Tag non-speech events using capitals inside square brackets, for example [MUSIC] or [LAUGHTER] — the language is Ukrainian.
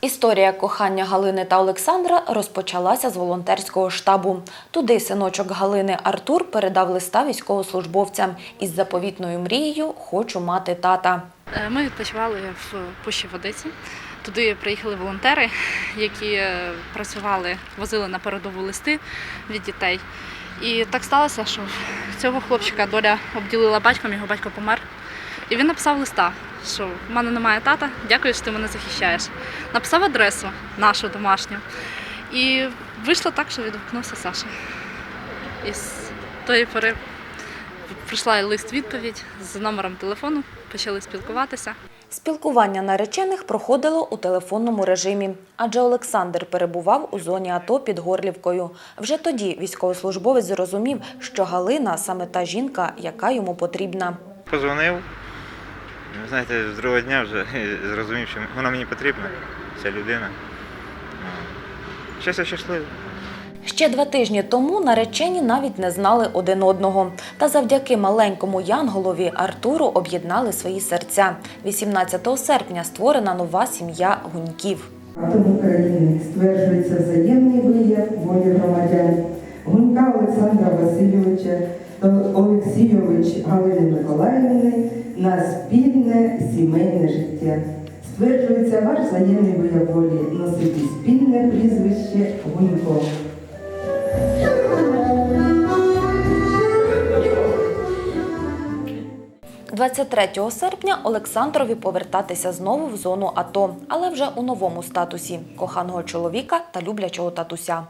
Історія кохання Галини та Олександра розпочалася з волонтерського штабу. Туди синочок Галини Артур передав листа військовослужбовцям із заповітною мрією Хочу мати тата. Е, Ми відпочивали в Пущі Водиці. Туди приїхали волонтери, які е, працювали, возили на передову листи від дітей. І так сталося, що цього хлопчика доля обділила батьком, його батько помер. І він написав листа, що в мене немає тата, дякую, що ти мене захищаєш. Написав адресу нашу домашню. І вийшло так, що відгукнувся Саша. І з тої пори прийшла лист-відповідь з номером телефону, почали спілкуватися. Спілкування наречених проходило у телефонному режимі, адже Олександр перебував у зоні АТО під Горлівкою. Вже тоді військовослужбовець зрозумів, що Галина саме та жінка, яка йому потрібна. Позвонив. Ви Знаєте, з другого дня вже [LAUGHS] зрозумів, що вона мені потрібна, ця людина. Щас я щасливий. Ще два тижні тому наречені навіть не знали один одного. Та завдяки маленькому Янголові Артуру об'єднали свої серця. 18 серпня створена нова сім'я гуньків. Актом України стверджується взаємний вияв волі громадян Гунька Олександра Васильовича Олексійович Галини Миколаївни на спільне сімейне життя. Стверджується ваш взаємний волі носити спільне прізвище Гунько. – 23 серпня Олександрові повертатися знову в зону АТО, але вже у новому статусі коханого чоловіка та люблячого татуся.